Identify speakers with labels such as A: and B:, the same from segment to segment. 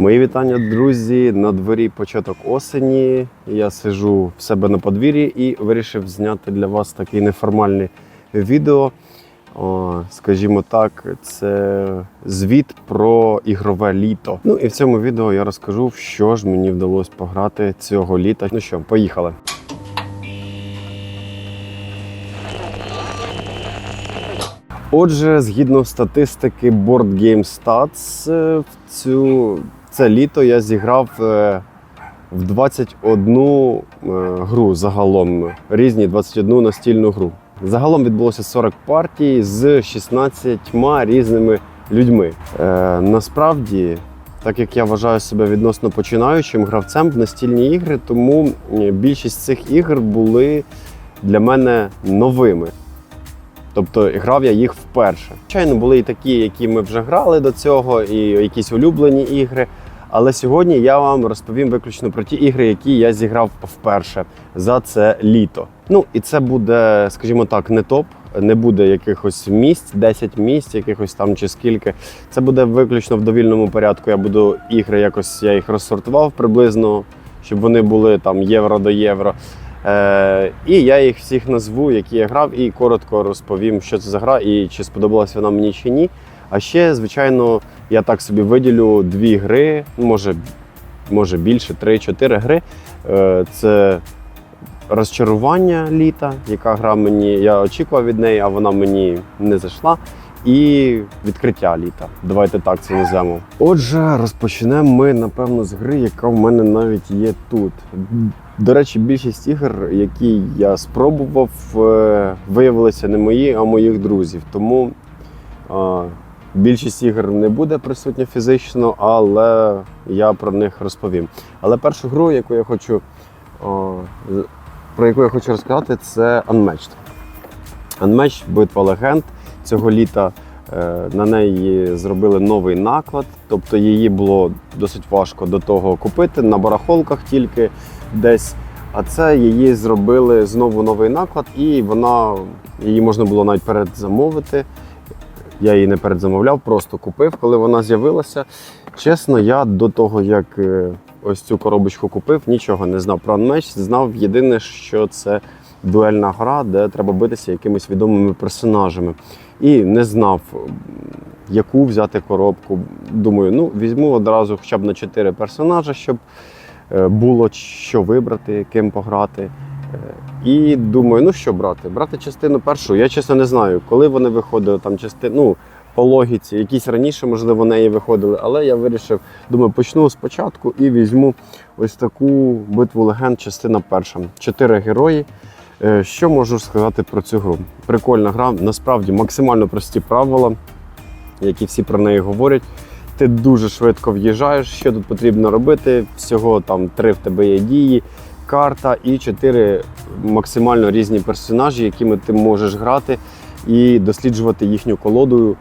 A: Мої вітання, друзі. На дворі початок осені. Я сижу в себе на подвір'ї і вирішив зняти для вас таке неформальне відео. О, скажімо так, це звіт про ігрове літо. Ну і в цьому відео я розкажу, що ж мені вдалося пограти цього літа. Ну що, поїхали. Отже, згідно статистики Board Game Stats, е, в цю це літо я зіграв е, в 21 е, гру загалом. Різні 21 настільну гру. Загалом відбулося 40 партій з 16 різними людьми. Е, насправді, так як я вважаю себе відносно починаючим гравцем в настільні ігри, тому більшість цих ігор були для мене новими. Тобто грав я їх вперше. Звичайно, були і такі, які ми вже грали до цього, і якісь улюблені ігри. Але сьогодні я вам розповім виключно про ті ігри, які я зіграв вперше за це літо. Ну і це буде, скажімо так, не топ, не буде якихось місць, 10 місць, якихось там чи скільки. Це буде виключно в довільному порядку. Я буду ігри якось я їх розсортував приблизно, щоб вони були там євро до євро. Е, і я їх всіх назву, які я грав, і коротко розповім, що це за гра і чи сподобалася вона мені чи ні. А ще, звичайно, я так собі виділю дві гри, може, може більше, три-чотири гри. Е, це розчарування літа, яка гра мені, я очікував від неї, а вона мені не зайшла. І відкриття літа. Давайте так це назвемо. Отже, розпочнемо ми, напевно, з гри, яка в мене навіть є тут. До речі, більшість ігор, які я спробував, е, виявилися не мої, а моїх друзів. Тому е, більшість ігор не буде присутня фізично, але я про них розповім. Але першу гру, яку я хочу, е, про яку я хочу розказати, це Unmatched. Unmatched битва легенд. Цього літа на неї зробили новий наклад, тобто її було досить важко до того купити на барахолках тільки десь. А це її зробили знову новий наклад, і вона її можна було навіть передзамовити. Я її не передзамовляв, просто купив, коли вона з'явилася. Чесно, я до того, як е, ось цю коробочку купив, нічого не знав про Unmatched. Знав єдине, що це дуельна гра, де треба битися якимись відомими персонажами. І не знав, яку взяти коробку. Думаю, ну візьму одразу хоча б на 4 персонажа, щоб було що вибрати, ким пограти. Е, І думаю, ну що брати? Брати частину першу. Я чесно не знаю, коли вони виходили, там частину, ну, по логіці, якісь раніше, можливо, неї виходили, але я вирішив, думаю, почну спочатку і візьму ось таку битву легенд, частина перша. Чотири герої. Е, Що можу сказати про цю гру? Прикольна гра, насправді максимально прості правила, які всі про неї говорять. Ти дуже швидко в'їжджаєш, що тут потрібно робити. Всього там три в тебе є дії, карта і чотири максимально різні персонажі, якими ти можеш грати, і досліджувати їхню колоду,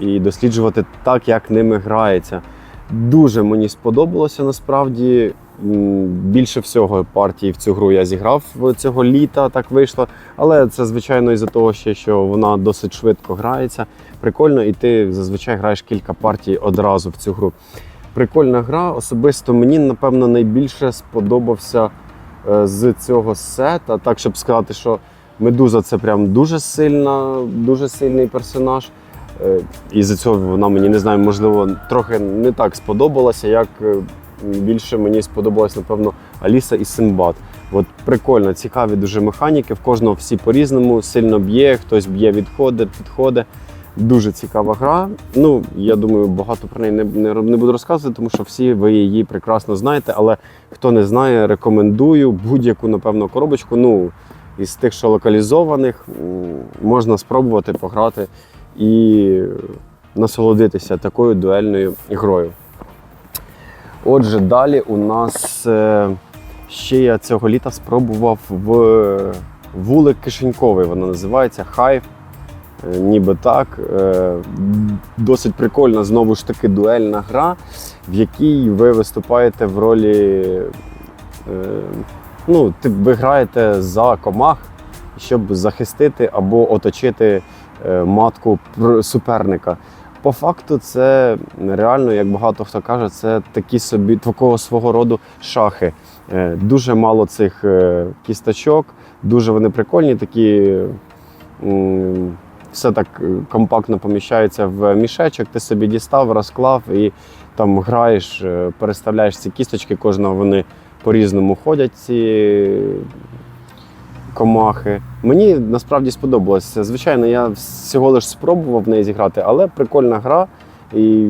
A: і досліджувати так, як ними грається. Дуже мені сподобалося насправді. Більше всього партій в цю гру я зіграв цього літа, так вийшло. Але це, звичайно, із-за того, ще, що вона досить швидко грається. Прикольно, і ти зазвичай граєш кілька партій одразу в цю гру. Прикольна гра. Особисто мені, напевно, найбільше сподобався е, з цього сета. Так, щоб сказати, що Медуза це прям дуже сильна, дуже сильний персонаж. Е, І за цього вона мені не знаю, можливо, трохи не так сподобалася, як е, більше мені сподобалась, напевно, Аліса і Симбад. От прикольно, цікаві дуже механіки. В кожного всі по-різному сильно б'є, хтось б'є, відходить, підходить. Дуже цікава гра. Ну, я думаю, багато про неї не, не, не буду розказувати, тому що всі ви її прекрасно знаєте. Але хто не знає, рекомендую будь-яку, напевно, коробочку. Ну, із тих, що локалізованих, можна спробувати пограти і насолодитися такою дуельною грою. Отже, далі у нас е, ще я цього літа спробував в вулик кишеньковий, вона називається Хайв. Е, Ніби так. Е, Досить прикольна, знову ж таки, дуельна гра, в якій ви виступаєте в ролі. Ну, ви граєте за комах, щоб захистити або оточити матку суперника. По факту, це реально, як багато хто каже, це такі собі такого свого роду шахи. Е, Дуже мало цих е, кісточок, дуже вони прикольні, такі. Все так е, компактно поміщається в мішечок, ти собі дістав, розклав і там граєш, переставляєш ці кісточки, кожного вони по-різному ходять, ці комахи. Мені насправді сподобалося. Звичайно, я всього лиш спробував в неї зіграти, але прикольна гра. І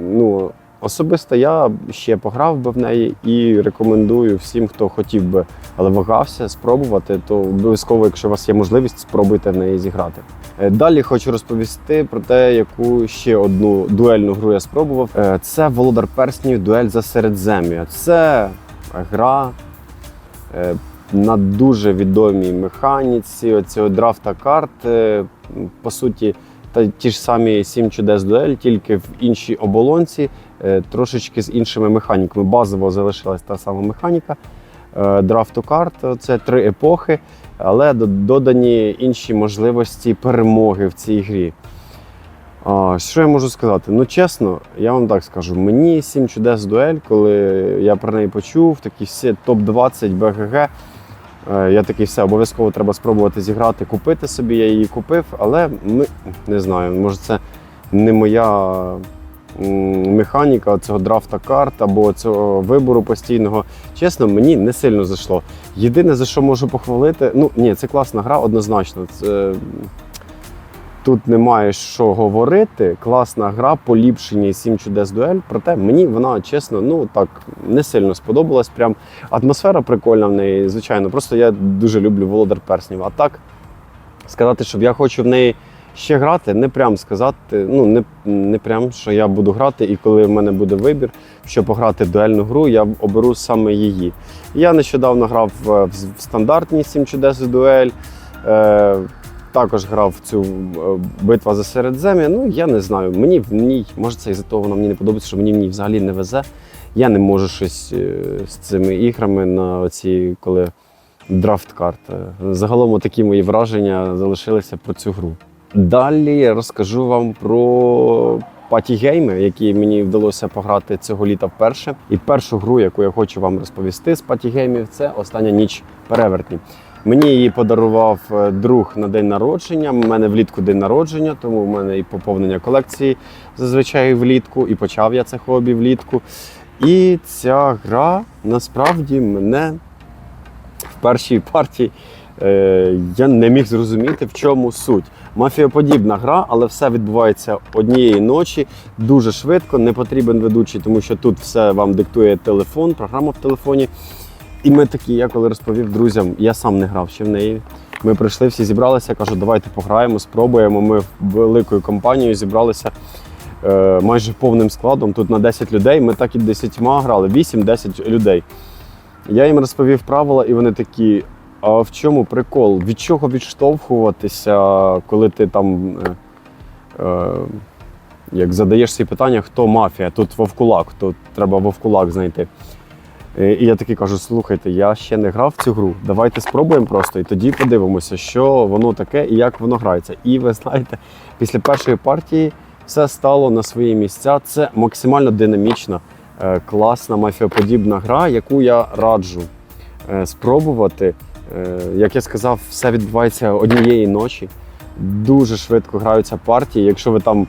A: ну, особисто я ще пограв би в неї і рекомендую всім, хто хотів би, але вагався спробувати, то обов'язково, якщо у вас є можливість, спробуйте в неї зіграти. Е, Далі хочу розповісти про те, яку ще одну дуельну гру я спробував. Е, Це Володар Перснів Дуель за Середзем'я. Це гра е, на дуже відомій механіці оцього драфта карт. е, По суті, та ті ж самі сім чудес дуель, тільки в іншій оболонці, е, трошечки з іншими механіками. Базово залишилась та сама механіка е, драфту карт. Це три епохи, але додані інші можливості перемоги в цій грі. Що я можу сказати? Ну, чесно, я вам так скажу. Мені сім чудес дуель, коли я про неї почув, такі всі топ-20 БГГ. Е, Я такий все, обов'язково треба спробувати зіграти, купити собі. Я її купив, але ми, не знаю, може це не моя механіка цього драфта карт або цього вибору постійного. Чесно, мені не сильно зайшло. Єдине, за що можу похвалити, ну ні, це класна гра, однозначно. Це, Тут немає що говорити. Класна гра, поліпшення 7 чудес дуель. Проте мені вона чесно, ну так не сильно сподобалась. Прям атмосфера прикольна в неї, звичайно. Просто я дуже люблю Володар Перснів. А так сказати, щоб я хочу в неї ще грати, не прям сказати. Ну не, не прям, що я буду грати, і коли в мене буде вибір, щоб пограти в дуельну гру, я оберу саме її. Я нещодавно грав в, в стандартній 7 чудес дуель. Е, також грав в цю е, битва за Середзем'я. Ну, я не знаю. Мені в ній, може, це із-за того вона мені не подобається, що мені в ній взагалі не везе. Я не можу щось е, з цими іграми на оці, коли драфт карт. Е, Загалом такі мої враження залишилися про цю гру. Далі я розкажу вам про патігейми, які мені вдалося пограти цього літа вперше. І першу гру, яку я хочу вам розповісти з патігеймів, це остання ніч перевертні. Мені її подарував е, друг на день народження. У мене влітку день народження, тому в мене і поповнення колекції зазвичай влітку, і почав я це хобі влітку. І ця гра насправді мене в першій партії е, я не міг зрозуміти, в чому суть. Мафіоподібна гра, але все відбувається однієї ночі дуже швидко, не потрібен ведучий, тому що тут все вам диктує телефон, програма в телефоні. І ми такі, я коли розповів друзям, я сам не грав ще в неї. Ми прийшли, всі зібралися, кажу, давайте пограємо, спробуємо. Ми великою компанією зібралися е, майже повним складом. Тут на 10 людей. Ми так і 10 грали, 8-10 людей. Я їм розповів правила, і вони такі: а в чому прикол? Від чого відштовхуватися, коли ти там е, е, як задаєш собі питання, хто мафія? Тут вовкулак, тут треба вовкулак знайти. Е, І я такий кажу: слухайте, я ще не грав в цю гру. Давайте спробуємо просто і тоді подивимося, що воно таке і як воно грається. І ви знаєте, після першої партії все стало на свої місця. Це максимально динамічна, е, класна мафіоподібна гра, яку я раджу е, спробувати. Як я сказав, все відбувається однієї ночі. Дуже швидко граються партії. Якщо ви там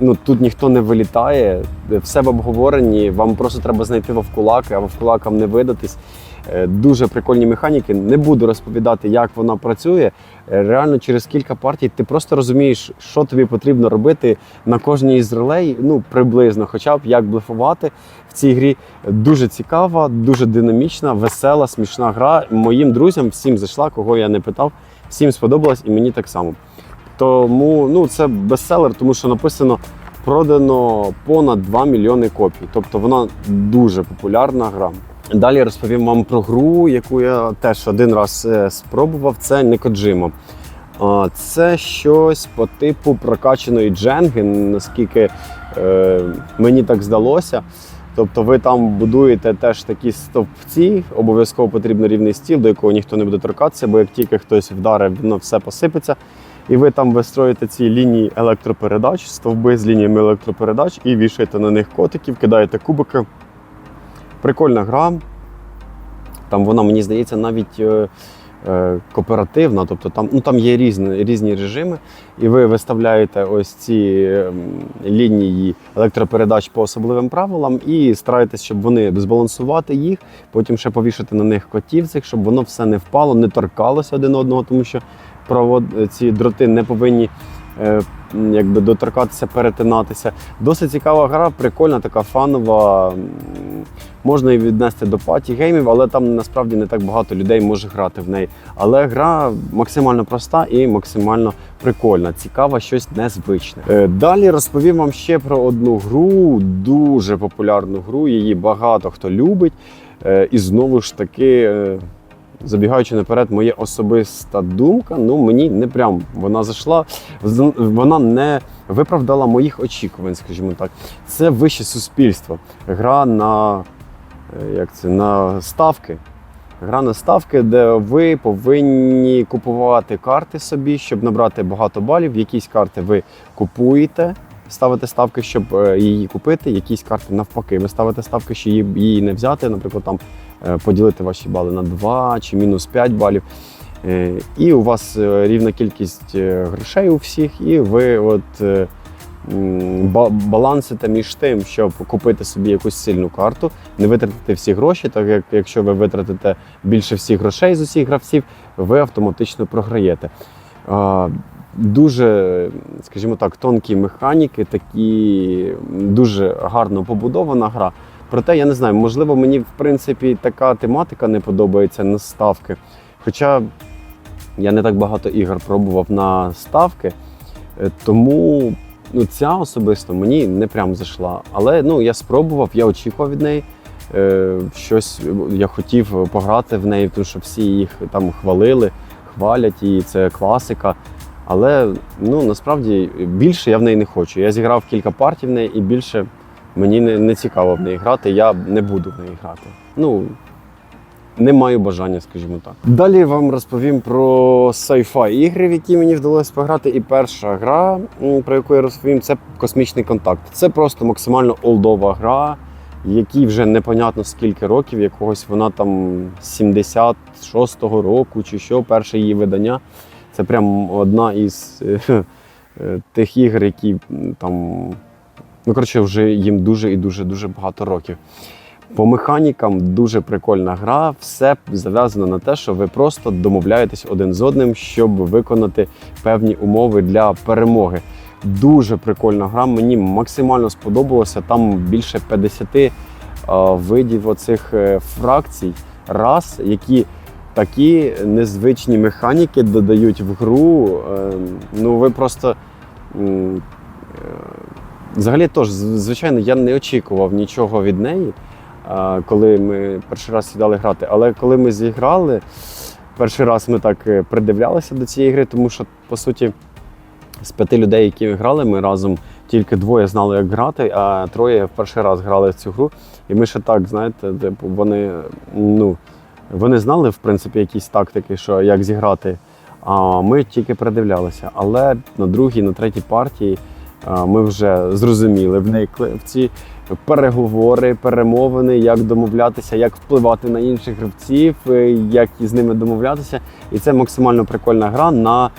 A: ну тут ніхто не вилітає, все в обговоренні. Вам просто треба знайти вовкулаки, а вовкулакам не видатись. Е, Дуже прикольні механіки. Не буду розповідати, як вона працює. Е, Реально, через кілька партій ти просто розумієш, що тобі потрібно робити на кожній із ролей, ну приблизно, хоча б як блефувати в цій грі. Дуже цікава, дуже динамічна, весела, смішна гра. Моїм друзям всім зайшла, кого я не питав, всім сподобалось і мені так само. Тому ну, це бестселер, тому що написано продано понад 2 мільйони копій. Тобто вона дуже популярна гра. Далі розповім вам про гру, яку я теж один раз е, спробував. Це Некоджимо. А, Це щось по типу прокачаної дженги, наскільки е, мені так здалося. Тобто ви там будуєте теж такі стовпці, обов'язково потрібно рівний стіл, до якого ніхто не буде торкатися, бо як тільки хтось вдарив, воно все посипеться. І ви там вистроїте ці лінії електропередач, стовби з лініями електропередач і вішаєте на них котиків, кидаєте кубики. Прикольна гра. Там вона, мені здається, навіть е, е, кооперативна, тобто там, ну, там є різні, різні режими, і ви виставляєте ось ці ем, лінії електропередач по особливим правилам і стараєтесь, щоб вони збалансувати їх, потім ще повішати на них котів цих, щоб воно все не впало, не торкалося один одного, тому що провод, ці дроти не повинні. е, Якби доторкатися, перетинатися. Досить цікава гра, прикольна, така фанова. Можна її віднести до паті геймів, але там насправді не так багато людей може грати в неї. Але гра максимально проста і максимально прикольна, цікава, щось незвичне. Е, Далі розповім вам ще про одну гру, дуже популярну гру. Її багато хто любить. Е, І знову ж таки, забігаючи наперед, моя особиста думка. Ну мені не прям вона зайшла, вона не виправдала моїх очікувань, скажімо так. Це вище суспільство. Гра на е, як це, на ставки. Гра на ставки, де ви повинні купувати карти собі, щоб набрати багато балів. Якісь карти ви купуєте, ставите ставки, щоб е, її купити. Якісь карти навпаки, ви ставите ставки, щоб її, не взяти. Наприклад, там е, поділити ваші бали на 2 чи мінус 5 балів. Е, І у вас рівна кількість грошей у всіх, і ви от. балансите між тим, щоб купити собі якусь сильну карту, не витратити всі гроші, так як якщо ви витратите більше всіх грошей з усіх гравців, ви автоматично програєте. Дуже, скажімо так, тонкі механіки, такі дуже гарно побудована гра. Проте я не знаю, можливо, мені в принципі така тематика не подобається на ставки. Хоча я не так багато ігор пробував на ставки, е, тому ну, ця особисто мені не прям зайшла. Але ну, я спробував, я очікував від неї. Е, щось я хотів пограти в неї, тому що всі їх там хвалили, хвалять її, це класика. Але ну, насправді більше я в неї не хочу. Я зіграв кілька партій в неї і більше мені не, не цікаво в неї грати. Я не буду в неї грати. Ну, не маю бажання, скажімо так. Далі вам розповім про sci-fi ігри, в які мені вдалося пограти. І перша гра, про яку я розповім, це космічний контакт. Це просто максимально олдова гра, якій вже непонятно скільки років, якогось вона там 76-го року чи що, перше її видання. Це прям одна із е, е, тих ігор, які там. Ну, коротше, вже їм дуже і дуже дуже багато років. По механікам дуже прикольна гра. Все зав'язано на те, що ви просто домовляєтесь один з одним, щоб виконати певні умови для перемоги. Дуже прикольна гра. Мені максимально сподобалося. Там більше 50 е, видів оцих е, фракцій, рас, які такі незвичні механіки додають в гру. Е, ну, ви просто. е, Взагалі, тож, звичайно, я не очікував нічого від неї, коли ми перший раз сідали грати. Але коли ми зіграли, перший раз ми так е, придивлялися до цієї гри, тому що, по суті, з п'яти людей, які грали, ми разом тільки двоє знали, як грати, а троє в перший раз грали в цю гру. І ми ще так, знаєте, типу, вони, ну, вони знали, в принципі, якісь тактики, що як зіграти. А ми тільки придивлялися. Але на другій, на третій партії ми вже зрозуміли, вникли в ці переговори, перемовини, як домовлятися, як впливати на інших гравців, е, як із ними домовлятися. І це максимально прикольна гра на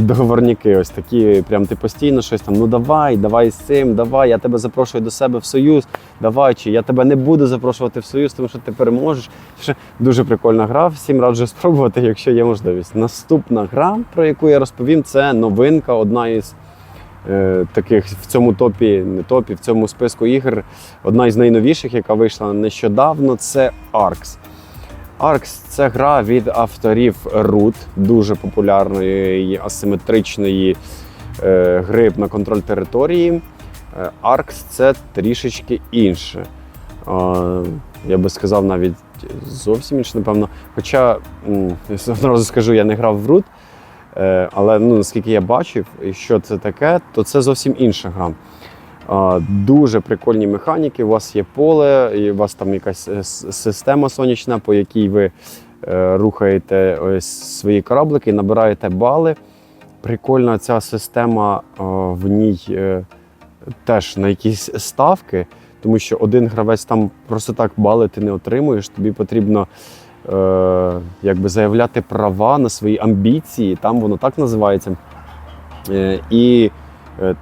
A: договорняки. Ось такі, прям ти постійно щось там. Ну давай, давай з цим, давай, я тебе запрошую до себе в союз. Давай, чи я тебе не буду запрошувати в союз, тому що ти переможеш. Ще Дуже прикольна гра. Всім раджу спробувати, якщо є можливість. Наступна гра, про яку я розповім, це новинка, одна із е, таких в цьому топі, не топі, в цьому списку ігр. Одна із найновіших, яка вийшла нещодавно, це Arx. Arx – це гра від авторів Root, дуже популярної асиметричної е, гри на контроль території. Е, Arx – це трішечки інше. Е, я би сказав, навіть зовсім інше, напевно. Хоча одразу скажу, я не грав в Root, е, але ну, наскільки я бачив, що це таке, то це зовсім інша гра. Дуже прикольні механіки. У вас є поле, і у вас там якась е, система сонячна, по якій ви е, рухаєте ось свої кораблики, набираєте бали. Прикольна ця система е, в ній е, теж на якісь ставки, тому що один гравець там просто так бали ти не отримуєш. Тобі потрібно е, якби заявляти права на свої амбіції, там воно так називається. Е, і е,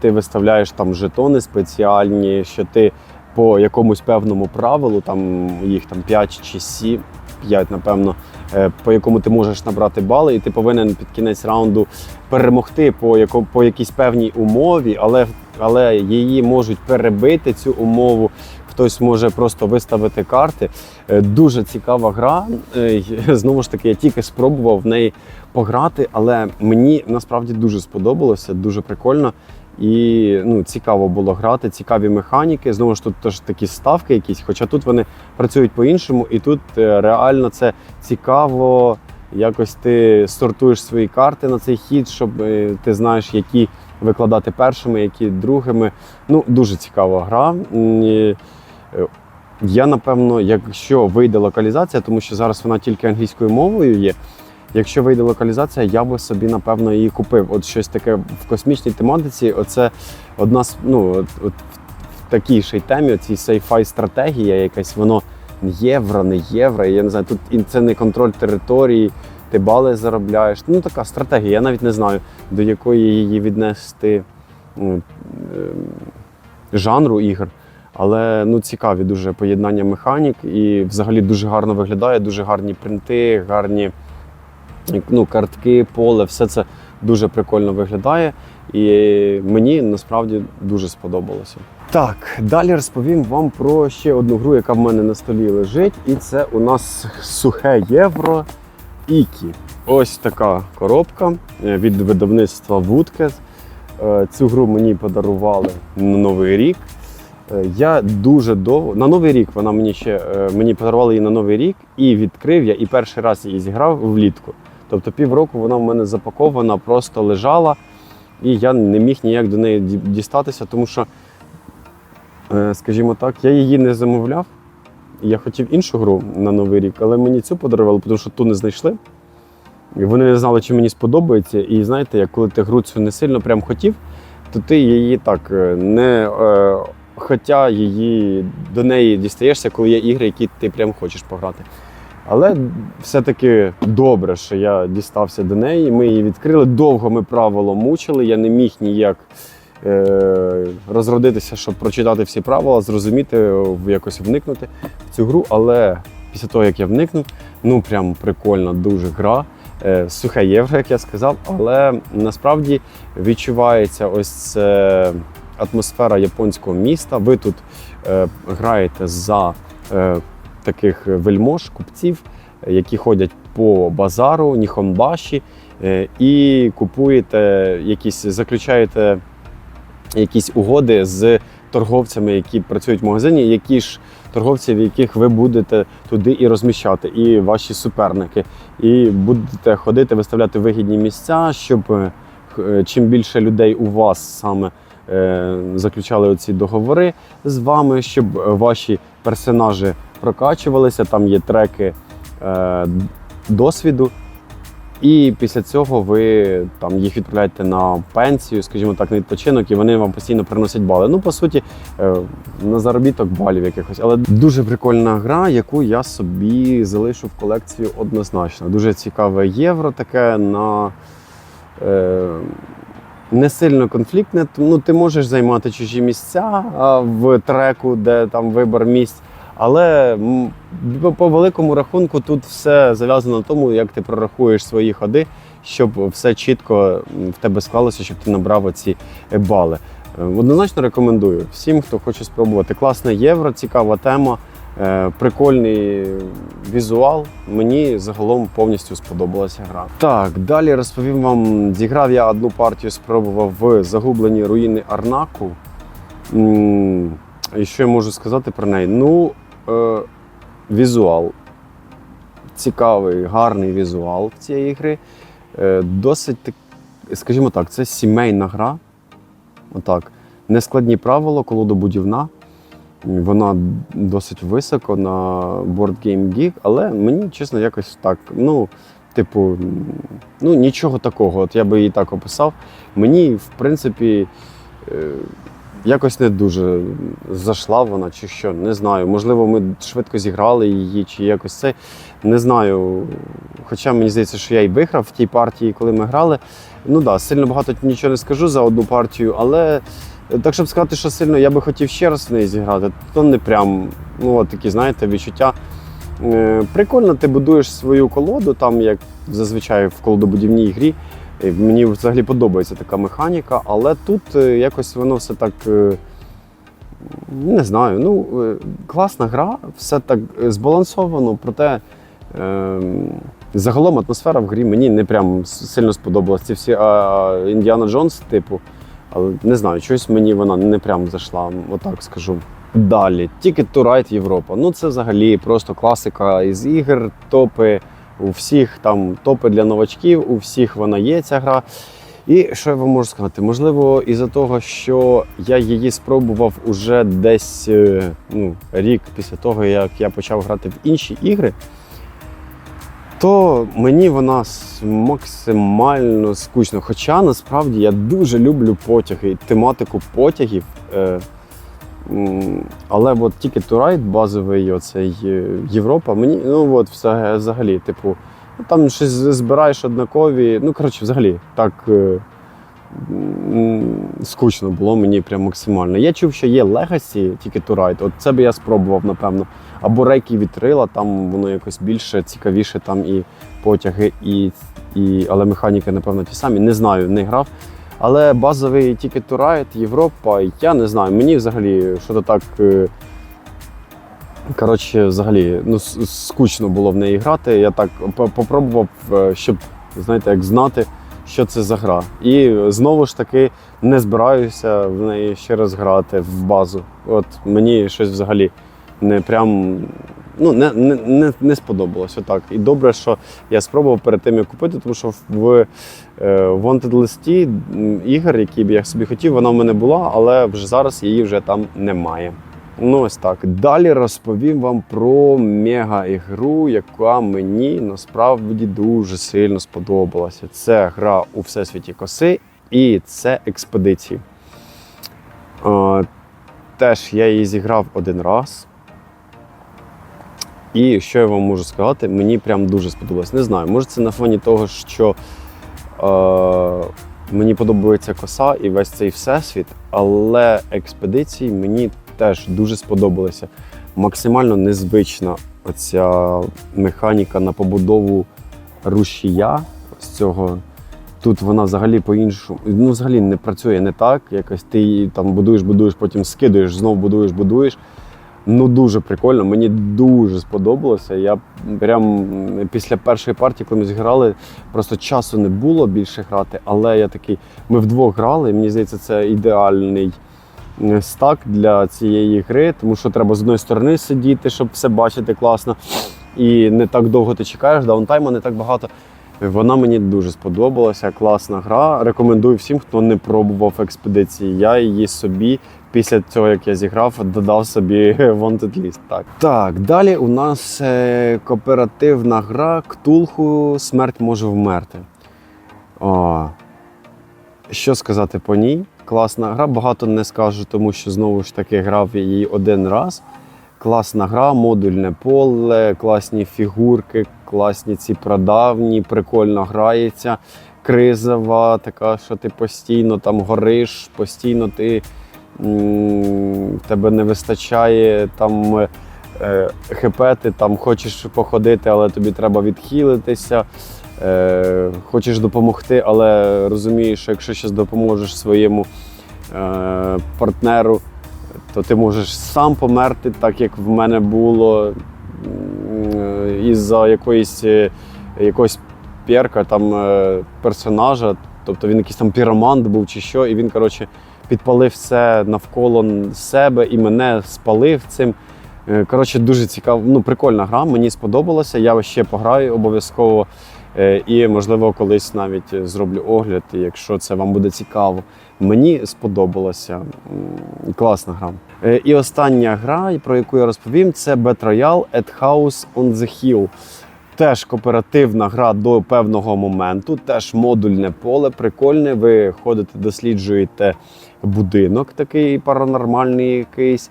A: ти виставляєш там жетони спеціальні, що ти по якомусь певному правилу, там їх там 5 чи 7, 5, напевно, е, по якому ти можеш набрати бали, і ти повинен під кінець раунду перемогти по, яко, по якійсь певній умові, але, але її можуть перебити цю умову. Хтось може просто виставити карти. Е, Дуже цікава гра. Е, Знову ж таки, я тільки спробував в неї пограти, але мені насправді дуже сподобалося, дуже прикольно. І ну, цікаво було грати, цікаві механіки. Знову ж тут теж такі ставки якісь, хоча тут вони працюють по-іншому, і тут е, реально це цікаво. Якось ти сортуєш свої карти на цей хід, щоб е, ти знаєш, які викладати першими, які другими. Ну, дуже цікава гра. Е, Я напевно, якщо вийде локалізація, тому що зараз вона тільки англійською мовою є. Якщо вийде локалізація, я би собі напевно її купив. От щось таке в космічній тематиці. Оце одна з ну от, от в такій ще й темі, цій сейфай стратегія, якась воно євро, не євро. Я не знаю, тут і це не контроль території, ти бали заробляєш. Ну така стратегія. Я навіть не знаю, до якої її віднести ну, жанру ігор. Але ну цікаві дуже поєднання механік і взагалі дуже гарно виглядає, дуже гарні принти, гарні ну, картки, поле, все це дуже прикольно виглядає. І мені насправді дуже сподобалося. Так, далі розповім вам про ще одну гру, яка в мене на столі лежить, і це у нас сухе євро Ікі. Ось така коробка е, від видавництва Woodcat. Е, Цю гру мені подарували на Новий рік. Е, Я дуже довго на новий рік вона мені ще мені подарували її на новий рік і відкрив я і перший раз її зіграв влітку. Тобто півроку вона в мене запакована, просто лежала, і я не міг ніяк до неї дістатися, тому що, е, скажімо так, я її не замовляв. Я хотів іншу гру на новий рік, але мені цю подарували, тому що ту не знайшли. І вони не знали, чи мені сподобається. І знаєте, як коли ти гру цю не сильно прям хотів, то ти її так е, не. Е, Хоча її до неї дістаєшся, коли є ігри, які ти прям хочеш пограти. Але все-таки добре, що я дістався до неї. Ми її відкрили. Довго ми правило мучили. Я не міг ніяк е- розродитися, щоб прочитати всі правила, зрозуміти, якось вникнути в цю гру. Але після того, як я вникнув, ну прям прикольна дуже гра. Е, Сухе євро, як я сказав, але насправді відчувається ось це атмосфера японського міста. Ви тут е, граєте за е, таких вельмож, купців, е, які ходять по базару, ніхонбаші, е, і купуєте якісь, заключаєте якісь угоди з торговцями, які працюють в магазині, які ж торговців, яких ви будете туди і розміщати, і ваші суперники. І будете ходити, виставляти вигідні місця, щоб е, чим більше людей у вас саме е, заключали оці договори з вами, щоб ваші персонажі прокачувалися. Там є треки е, досвіду. І після цього ви там їх відправляєте на пенсію, скажімо так, на відпочинок, і вони вам постійно приносять бали. Ну, по суті, е, на заробіток балів якихось. Але дуже прикольна гра, яку я собі залишу в колекцію однозначно. Дуже цікаве євро таке на е, не сильно конфліктне. Ну, ти можеш займати чужі місця в треку, де там вибор місць. Але по- великому рахунку тут все зав'язано на тому, як ти прорахуєш свої ходи, щоб все чітко в тебе склалося, щоб ти набрав оці е, бали. Е, Однозначно рекомендую всім, хто хоче спробувати. Класне євро, цікава тема, е, прикольний візуал. Мені загалом повністю сподобалася гра. Так, далі розповім вам. Зіграв я одну партію, спробував в загублені руїни Арнаку. І що я можу сказати про неї? Ну, е, візуал. Цікавий, гарний візуал в цієї гри. Е, досить, скажімо так, це сімейна гра. Отак. Нескладні правила, колодобудівна. Вона досить високо на Board Game Geek, але мені, чесно, якось так. Ну, Типу, ну нічого такого. От я би її так описав. Мені, в принципі, е, якось не дуже зайшла вона, чи що, не знаю. Можливо, ми швидко зіграли її, чи якось це. Не знаю. Хоча мені здається, що я і виграв в тій партії, коли ми грали. Ну да, сильно багато нічого не скажу за одну партію, але так, щоб сказати, що сильно я би хотів ще раз в неї зіграти, то не прям ну, от такі, знаєте, відчуття. Е, Прикольно, ти будуєш свою колоду, там, як зазвичай в колодобудівній грі. Мені взагалі подобається така механіка, але тут е, якось воно все так. е, Не знаю, ну е, класна гра, все так збалансовано, проте е, загалом атмосфера в грі мені не прям сильно сподобалась. Ці всі Індіана Джонс, типу, але не знаю, щось мені вона не прям зайшла, отак скажу. Далі, to Ride Європа. Ну це взагалі просто класика із ігор, топи. У всіх там топи для новачків, у всіх вона є ця гра. І що я вам можу сказати? Можливо, із-за того, що я її спробував уже десь е, ну, рік після того, як я почав грати в інші ігри, то мені вона максимально скучно. Хоча насправді я дуже люблю потяги, тематику потягів. Е, але от тільки Турайт базовий, оцей е, Європа, мені ну от взагалі, типу, ну, там щось збираєш однакові. Ну, коротше, взагалі, так е, скучно було мені прям максимально. Я чув, що є Legacy, тільки Турайт. От це би я спробував, напевно. Або рейки вітрила, там воно якось більше цікавіше, там і потяги, і, і, але механіки, напевно, ті самі. Не знаю, не грав. Але базовий to Ride, Європа, я не знаю. Мені взагалі що то так. е, Коротше, взагалі, ну, скучно було в неї грати. Я так попробував, е, щоб, знаєте, як знати, що це за гра. І знову ж таки не збираюся в неї ще раз грати в базу. От мені щось взагалі не прям. Ну, не, не, не, сподобалось отак. І добре, що я спробував перед тим, як купити, тому що в е, Wanted листі ігор, які б я собі хотів, вона в мене була, але вже зараз її вже там немає. Ну, ось так. Далі розповім вам про мега-ігру, яка мені насправді дуже сильно сподобалася. Це гра у Всесвіті коси і це експедиції. Е, теж я її зіграв один раз. І що я вам можу сказати, мені прям дуже сподобалось. Не знаю, може це на фоні того, що е, мені подобається коса і весь цей всесвіт, але експедиції мені теж дуже сподобалися. Максимально незвична оця механіка на побудову рушія з цього. Тут вона взагалі по-іншому, ну взагалі не працює не так. Якось ти її там будуєш, будуєш, потім скидуєш, знову будуєш, будуєш. Ну дуже прикольно, мені дуже сподобалося. Я прям після першої партії, коли ми зіграли, просто часу не було більше грати, але я такий, ми вдвох грали, і мені здається, це ідеальний стак для цієї гри, тому що треба з одної сторони сидіти, щоб все бачити класно. І не так довго ти чекаєш, даунтайму не так багато. Вона мені дуже сподобалася, класна гра. Рекомендую всім, хто не пробував експедиції. Я її собі після цього, як я зіграв, додав собі Wanted List. Так, так далі у нас е, кооперативна гра Ктулху Смерть може вмерти. О, що сказати по ній? Класна гра, багато не скажу, тому що знову ж таки грав її один раз. Класна гра, модульне поле, класні фігурки, класні ці прадавні, прикольно грається. Кризова, така, що ти постійно там гориш, постійно ти тебе не вистачає там е, хп, ти там хочеш походити, але тобі треба відхилитися. Е, хочеш допомогти, але розумієш, що якщо зараз допоможеш своєму е, партнеру, то ти можеш сам померти, так як в мене було із-за якоїсь якогось перка там персонажа. Тобто він якийсь там піромант був чи що, і він, коротше, підпалив все навколо себе і мене спалив цим. Е, Коротше, дуже цікаво, ну прикольна гра, мені сподобалося. Я ще пограю обов'язково. Е, І, можливо, колись навіть зроблю огляд, якщо це вам буде цікаво. Мені сподобалося. М, Класна гра. Е, І остання гра, про яку я розповім, це Battle Royale at House on the Hill. Теж кооперативна гра до певного моменту, теж модульне поле, прикольне. Ви ходите, досліджуєте будинок такий паранормальний якийсь,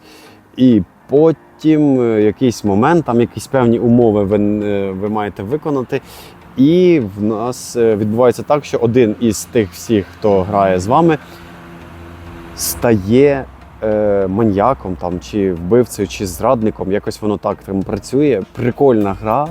A: і потім е, якийсь момент, там якісь певні умови ви, е, ви маєте виконати. І в нас е, відбувається так, що один із тих всіх, хто грає з вами, стає маньяком там, чи вбивцею, чи зрадником. Якось воно так там працює. Прикольна гра.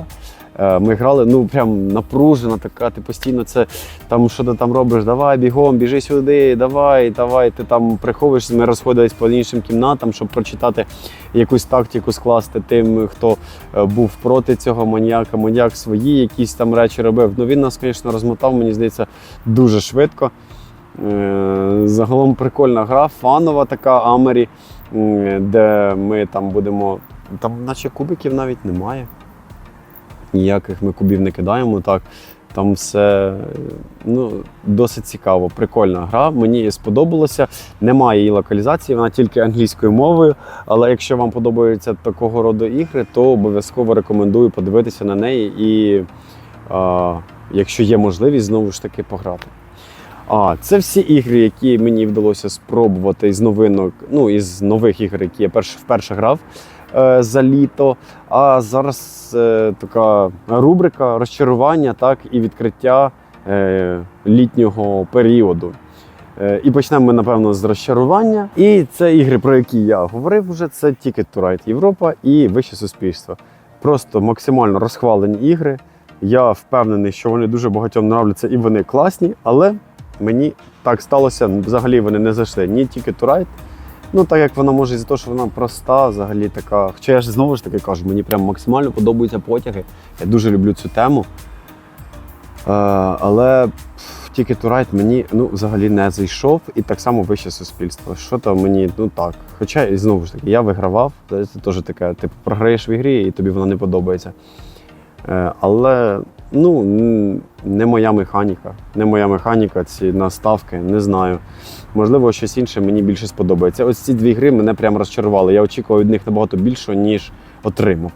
A: Е, Ми грали, ну прям напружена така, ти постійно це там, що ти там робиш, давай бігом, біжи сюди, давай, давай. Ти там приховуєшся, ми розходились по іншим кімнатам, щоб прочитати якусь тактику, скласти тим, хто е, був проти цього маньяка. Маньяк свої якісь там речі робив. Ну він нас, звісно, розмотав, мені здається, дуже швидко. Е, Загалом прикольна гра, фанова така Амері, де ми там будемо. Там, наче кубиків навіть немає. Ніяких ми кубів не кидаємо. Так. Там все ну, досить цікаво, прикольна гра. Мені сподобалося. Немає її локалізації, вона тільки англійською мовою. Але якщо вам подобаються такого роду ігри, то обов'язково рекомендую подивитися на неї і, а, якщо є можливість, знову ж таки пограти. А, це всі ігри, які мені вдалося спробувати із новинок, ну із нових ігор, які я перш, вперше грав за літо. А зараз е, така рубрика розчарування, так і відкриття е, літнього періоду. Е, і почнемо ми, напевно, з розчарування. І це ігри, про які я говорив вже. Це Ticket to Ride Європа і Вище суспільство. Просто максимально розхвалені ігри. Я впевнений, що вони дуже багатьом нравляться і вони класні, але мені так сталося. Взагалі вони не зайшли ні Ticket to Ride, Ну, так як вона може із-за того, що вона проста, взагалі така. Хоча я ж знову ж таки кажу, мені прям максимально подобаються потяги. Я дуже люблю цю тему. Е, але тільки Турайт мені ну, взагалі не зайшов, і так само вище суспільство. Що там мені, ну так. Хоча і знову ж таки, я вигравав, це теж таке, ти програєш в ігрі і тобі вона не подобається. Е, але ну, не моя механіка. Не моя механіка, ці наставки, не знаю. Можливо, щось інше мені більше сподобається. Ось ці дві гри мене прям розчарували. Я очікував від них набагато більше, ніж отримав.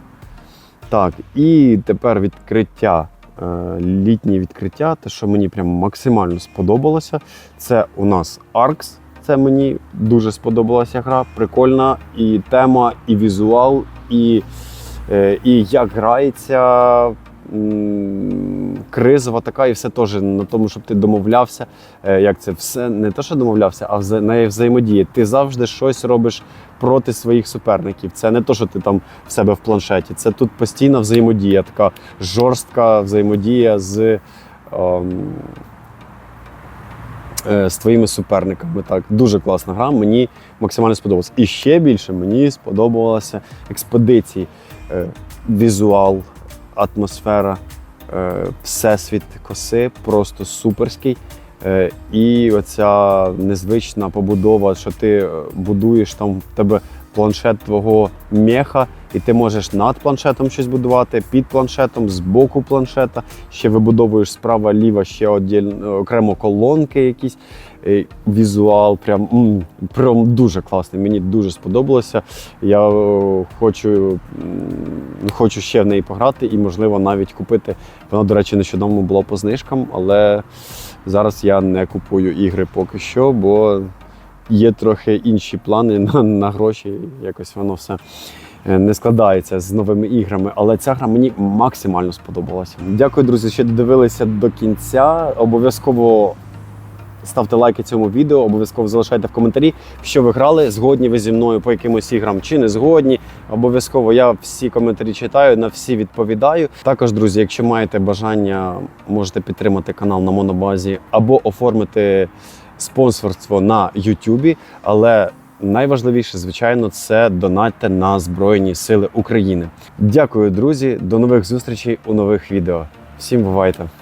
A: Так, і тепер відкриття. е, Літнє відкриття, те, що мені прям максимально сподобалося, це у нас Arx. Це мені дуже сподобалася гра. Прикольна і тема, і візуал, і, і як грається. Кризова така, і все теж на тому, щоб ти домовлявся. Е, Як це все не те, що домовлявся, а вза- на взаємодії. Ти завжди щось робиш проти своїх суперників. Це не те, що ти там в себе в планшеті. Це тут постійна взаємодія, така жорстка взаємодія з. ем, е, З твоїми суперниками. Так, дуже класна гра. Мені максимально сподобалася. І ще більше мені сподобалися експедиції, Е, візуал, атмосфера, е, всесвіт коси, просто суперський. Е, І оця незвична побудова, що ти е, будуєш там в тебе планшет твого меха, і ти можеш над планшетом щось будувати, під планшетом, з боку планшета. Ще вибудовуєш справа, ліва, ще окремо колонки якісь. Е, Візуал, прям, прям дуже класний. Мені дуже сподобалося. Я е, хочу, хочу ще в неї пограти і, можливо, навіть купити. Вона, до речі, нещодавно була по знижкам, але зараз я не купую ігри поки що, бо є трохи інші плани на, на гроші. Якось воно все е, не складається з новими іграми. Але ця гра мені максимально сподобалася. Дякую, друзі, що додивилися до кінця. Обов'язково. Ставте лайки цьому відео, обов'язково залишайте в коментарі, що ви грали, згодні ви зі мною по якимось іграм чи не згодні. Обов'язково я всі коментарі читаю, на всі відповідаю. Також, друзі, якщо маєте бажання, можете підтримати канал на Монобазі або оформити спонсорство на Ютубі. Але найважливіше, звичайно, це донатьте на Збройні Сили України. Дякую, друзі. До нових зустрічей у нових відео. Всім бувайте!